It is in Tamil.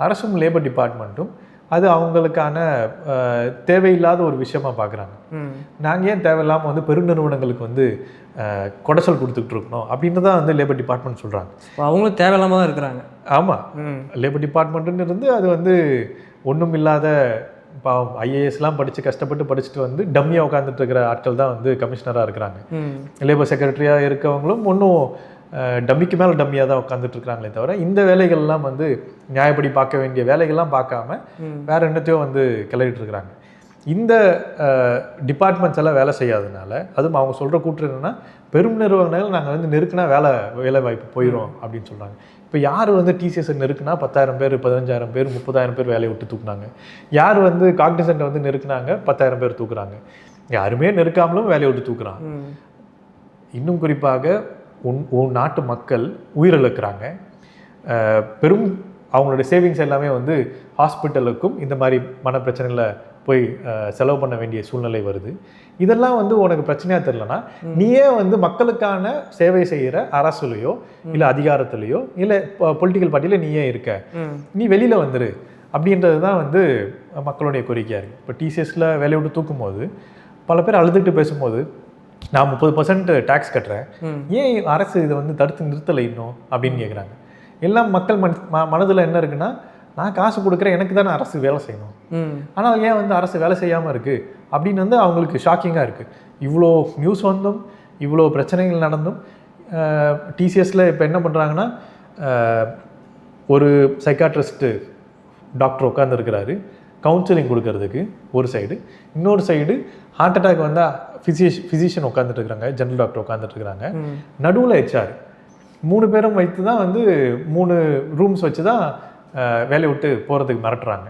அரசும் லேபர் டிபார்ட்மெண்ட்டும் அது அவங்களுக்கான தேவையில்லாத ஒரு விஷயமா பார்க்குறாங்க நாங்கள் ஏன் தேவையில்லாமல் வந்து பெருநிறுவனங்களுக்கு வந்து அஹ், கொடைச்சல் கொடுத்துக்கிட்டு இருக்கணும் அப்படின்னு தான் வந்து லேபர் டிபார்ட்மெண்ட் சொல்கிறாங்க அவங்களும் தேவையில்லாம தான் இருக்கிறாங்க. ஆமாம் லேபர் டிபார்ட்மெண்ட்டுன்னு இருந்து அது வந்து ஒன்றும் இல்லாத பாவம் ஐஏஎஸ்லாம் படித்து கஷ்டப்பட்டு படிச்சுட்டு வந்து டம்மியாக உட்காந்துட்டு இருக்கிற ஆட்கள் தான் வந்து கமிஷனராக இருக்கிறாங்க. லேபர் செக்ரட்டரியாக இருக்கவங்களும் ஒன்றும் டம்மிக்கு மேலே டம்மியாக தான் உட்காந்துட்டு இருக்கிறாங்களே தவிர இந்த வேலைகள்லாம் வந்து நியாயப்படி பார்க்க வேண்டிய வேலைகள்லாம் பார்க்காம வேற என்னத்தையோ வந்து கிளறிட்டு இருக்கிறாங்க. இந்த டிபார்ட்மெண்ட்ஸ் எல்லாம் வேலை செய்யாதனால அதுவும் அவங்க சொல்கிற கூற்று என்னன்னா பெரும் நிறுவனங்கள் நாங்கள் வந்து நெருக்குனா வேலை வேலை வாய்ப்பு போயிடும் அப்படின்னு சொல்கிறாங்க இப்போ யார் வந்து டிசிஎஸ் நெருக்குனா பத்தாயிரம் பேர் பதினஞ்சாயிரம் பேர் முப்பதாயிரம் பேர் வேலையை விட்டு தூக்குனாங்க. யார் வந்து காக்னிசென்ட்டை வந்து நெருக்குனாங்க பத்தாயிரம் பேர் தூக்குறாங்க. யாருமே நெருக்காமலும் வேலையை விட்டு தூக்குறாங்க இன்னும் குறிப்பாக உன் உன் நாட்டு மக்கள் உயிரிழக்கிறாங்க. பெரும் அவங்களுடைய சேவிங்ஸ் எல்லாமே வந்து ஹாஸ்பிட்டலுக்கும் இந்த மாதிரி மன பிரச்சனைகளை போய் செலவு பண்ண வேண்டிய சூழ்நிலை வருது. இதெல்லாம் வந்து உனக்கு பிரச்சனையாக தெரிலனா நீயே வந்து மக்களுக்கான சேவை செய்கிற அரசுலையோ இல்லை அதிகாரத்துலேயோ இல்லை பொலிட்டிக்கல் பார்ட்டியில் நீயே இருக்க. நீ வெளியில் வந்துரு. அப்படின்றது தான் வந்து மக்களுடைய கோரிக்கையாக இருக்குது இப்போ டிசிஎஸில் வேலையை விட்டு தூக்கும்போது பல பேர் அழுதுகிட்டு பேசும்போது நான் முப்பது பர்சன்ட் டேக்ஸ் கட்டுறேன். ஏன் அரசு இதை வந்து தடுத்து நிறுத்தலை இன்னும்? அப்படின்னு கேட்குறாங்க எல்லாம் மக்கள் மன மனதில் என்ன இருக்குன்னா நான் காசு கொடுக்குறேன் எனக்கு தானே அரசு வேலை செய்யணும். ஆனால் ஏன் வந்து அரசு வேலை செய்யாமல் இருக்குது அப்படின்னு வந்து அவங்களுக்கு ஷாக்கிங்காக இருக்குது இவ்வளோ நியூஸ் வந்தும் இவ்வளோ பிரச்சனைகள் நடந்தும் டிசிஎஸில் இப்போ என்ன பண்ணுறாங்கன்னா ஒரு சைக்காட்ரிஸ்ட்டு டாக்டர் உட்காந்துருக்கிறாரு கவுன்சிலிங் கொடுக்கறதுக்கு ஒரு சைடு இன்னொரு சைடு ஹார்ட் அட்டாக் வந்தால் ஃபிசிஷ் ஃபிசிஷியன் உட்காந்துட்டு இருக்கிறாங்க ஜெனரல் டாக்டர் உட்காந்துட்டு இருக்கிறாங்க நடுவில் ஹெச்ஆர் மூணு பேரும் வைத்து தான் வந்து மூணு ரூம்ஸ் வச்சு தான் வேலையை விட்டு போகிறதுக்கு மிரட்டுறாங்க.